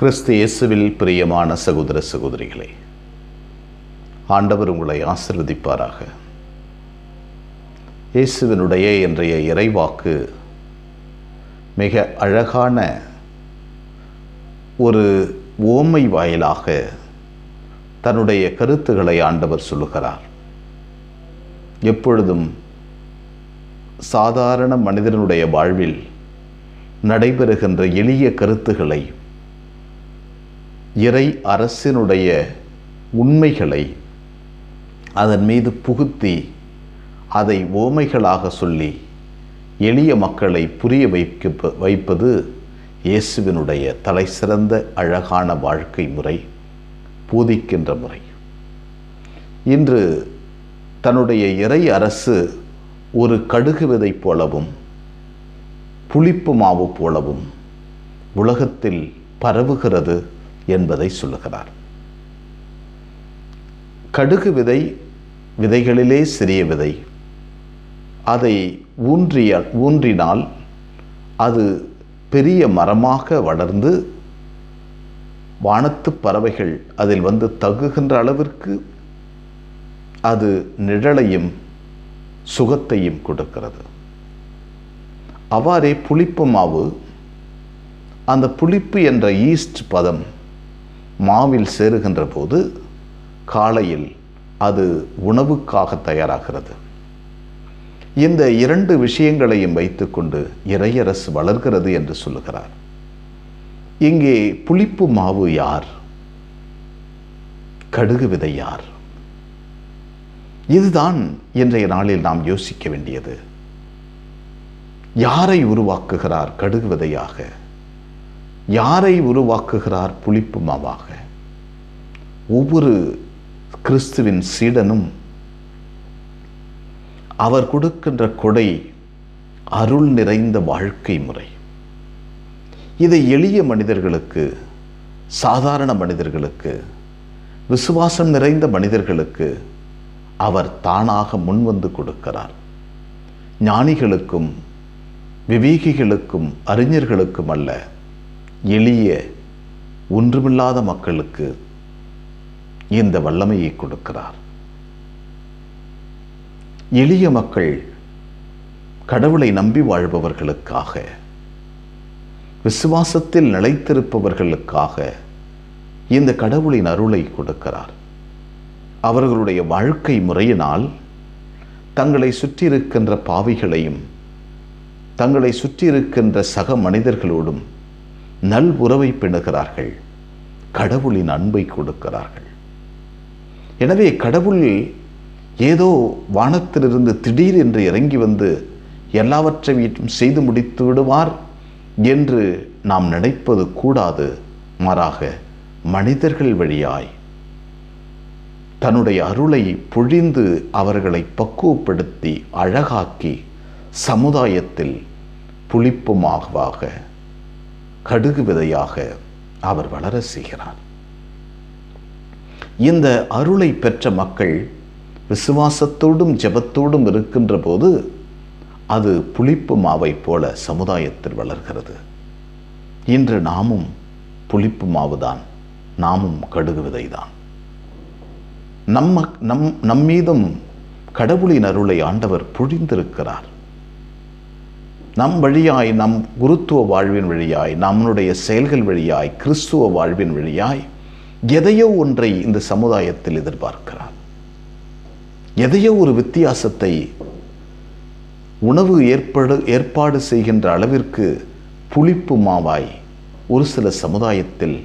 கிறிஸ்து இயேசுவில் பிரியமான சகோதர சகோதரிகளே ஆண்டவர் உங்களை ஆசிர்வதிப்பாராக. இயேசுவினுடைய இன்றைய இறைவாக்கு மிக அழகான ஒரு ஓமை வாயிலாக தன்னுடைய கருத்துக்களை ஆண்டவர் சொல்லுகிறார். எப்பொழுதும் சாதாரண மனிதனுடைய வாழ்வில் நடைபெறுகின்ற எளிய கருத்துக்களை இறை அரசினுடைய உண்மைகளை அதன் மீது புகுத்தி அதை ஓமைகளாக சொல்லி எளிய மக்களை புரிய வைக்க வைப்பது இயேசுவினுடைய தலை சிறந்த அழகான வாழ்க்கை முறை போதிக்கின்ற முறை. இன்று தன்னுடைய இறை அரசு ஒரு கடுகு விதை போலவும் புளிப்பு மாவு போலவும் உலகத்தில் பரவுகிறது. என்பதை சொல்லுகிறார். கடுகு விதை விதைகளிலே சிறிய விதை. அதை ஊன்றிய ஊன்றினால் அது பெரிய மரமாக வளர்ந்து வானத்து பறவைகள் அதில் வந்து தகுகின்ற அளவிற்கு அது நிழலையும் சுகத்தையும் கொடுக்கிறது. அவ்வாறே புளிப்பு மாவு அந்த புளிப்பு என்ற ஈஸ்ட் பதம் மாவில் சேருகின்ற போது காலையில் அது உணவுக்காக தயாராகிறது. இந்த இரண்டு விஷயங்களையும் வைத்துக்கொண்டு இறையரசு வளர்கிறது என்று சொல்லுகிறார். இங்கே புளிப்பு மாவு யார்? கடுகு விதை யார்? இதுதான் இன்றைய நாளில் நாம் யோசிக்க வேண்டியது. யாரை உருவாக்குகிறார் கடுகு விதையாக? யாரை உருவாக்குகிறார் புளிப்பு மாவாக? ஒவ்வொரு கிறிஸ்துவின் சீடனும் அவர் கொடுக்கின்ற கொடை அருள் நிறைந்த வாழ்க்கை முறை. இதை எளிய மனிதர்களுக்கு சாதாரண மனிதர்களுக்கு விசுவாசம் நிறைந்த மனிதர்களுக்கு அவர் தானாக முன்வந்து கொடுக்கிறார். ஞானிகளுக்கும் விவேகிகளுக்கும் அறிஞர்களுக்கும் அல்ல எளிய ஒன்றுமில்லாத மக்களுக்கு இந்த வல்லமையை கொடுக்கிறார். எளிய மக்கள் கடவுளை நம்பி வாழ்பவர்களுக்காக விசுவாசத்தில் நிலைத்திருப்பவர்களுக்காக இந்த கடவுளின் அருளை கொடுக்கிறார். அவர்களுடைய வாழ்க்கை முறையினால் தங்களை சுற்றியிருக்கின்ற பாவிகளையும் தங்களை சுற்றியிருக்கின்ற சக மனிதர்களோடும் நல் உறவை பெணுகிறார்கள். கடவுளின் அன்பை கொடுக்கிறார்கள். எனவே கடவுள் ஏதோ வானத்திலிருந்து திடீர் என்று இறங்கி வந்து எல்லாவற்றையும் செய்து முடித்து விடுவார் என்று நாம் நினைப்பது கூடாது. மாறாக மனிதர்கள் வழியாய் தன்னுடைய அருளை பொழிந்து அவர்களை பக்குவப்படுத்தி அழகாக்கி சமுதாயத்தில் புளிப்புமாகவாக கடுகு விதையாக அவர் வளர செய்கிறார். இந்த அருளை பெற்ற மக்கள் விசுவாசத்தோடும் ஜெபத்தோடும் இருக்கின்ற போது அது புளிப்பு மாவை போல சமுதாயத்தில் வளர்கிறது. இன்று நாமும் புளிப்பு மாவுதான் நாமும் கடுகு விதைதான். நம்ம நம் நம்மீதும் கடவுளின் அருளை ஆண்டவர் பொழிந்திருக்கிறார் நம் வழியாய் நம் குருத்துவ வாழ்வின் வழியாய் நம்முடைய செயல்கள் வழியாய் கிறிஸ்துவ வாழ்வின் வழியாய் எதையோ ஒன்றை இந்த சமுதாயத்தில் எதிர்பார்க்கிறார். எதையோ ஒரு வித்தியாசத்தை உணவு ஏற்பாடு ஏற்பாடு செய்கின்ற அளவிற்கு புளிப்பு மாவாய் ஒரு சில சமுதாயத்தில்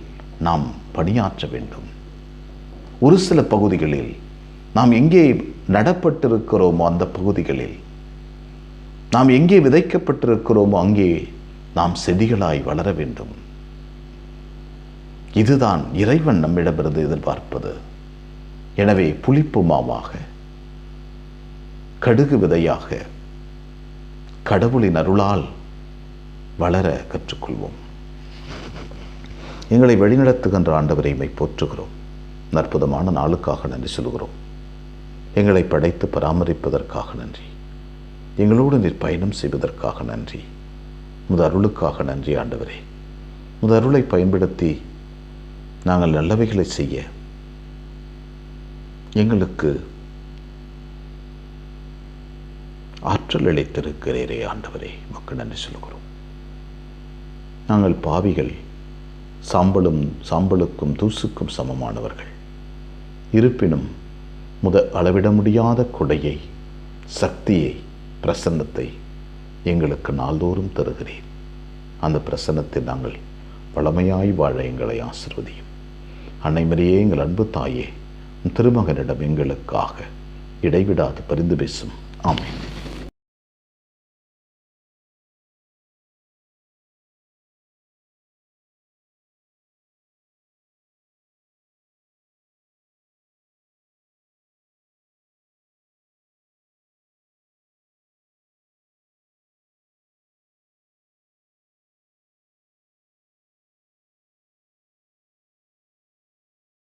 நாம் பணியாற்ற வேண்டும். ஒரு சில பகுதிகளில் நாம் எங்கே நடப்பட்டிருக்கிறோமோ அந்த பகுதிகளில் நாம் எங்கே விதைக்கப்பட்டிருக்கிறோமோ அங்கே நாம் செடிகளாய் வளர வேண்டும். இதுதான் இறைவன் நம்மிடமிருந்து எதிர்பார்ப்பது. எனவே புளிப்பு மாவாக கடுகு விதையாக கடவுளின் அருளால் வளர கற்றுக்கொள்வோம். எங்களை வழிநடத்துகின்ற ஆண்டவரை மை போற்றுகிறோம். அற்புதமான நாளுக்காக நன்றி சொல்கிறோம் எங்களை படைத்து பராமரிப்பதற்காக நன்றி. எங்களோடு நீர் பயணம் செய்வதற்காக நன்றி. முத அருளுக்காக நன்றி ஆண்டவரே. முத அருளை பயன்படுத்தி நாங்கள் நல்லவைகளை செய்ய எங்களுக்கு ஆற்றல் அளித்திருக்கிறீரே ஆண்டவரே. மக்கள் நன்றி சொல்கிறோம் நாங்கள் பாவிகள் சாம்பலும் சாம்பலுக்கும் தூசுக்கும் சமமானவர்கள். இருப்பினும் முத அளவிட முடியாத கொடையை சக்தியை பிரசன்னத்தை எங்களுக்கு நாள்தோறும் தருகிறேன் அந்த பிரசன்னத்தை நாங்கள் பழமையாய் வாழ எங்களை ஆசிர்வதியும். அன்னைமரியே எங்கள் அன்பு தாயே திருமகனிடம் எங்களுக்காக இடைவிடாது பரிந்து பேசும். ஆமாம்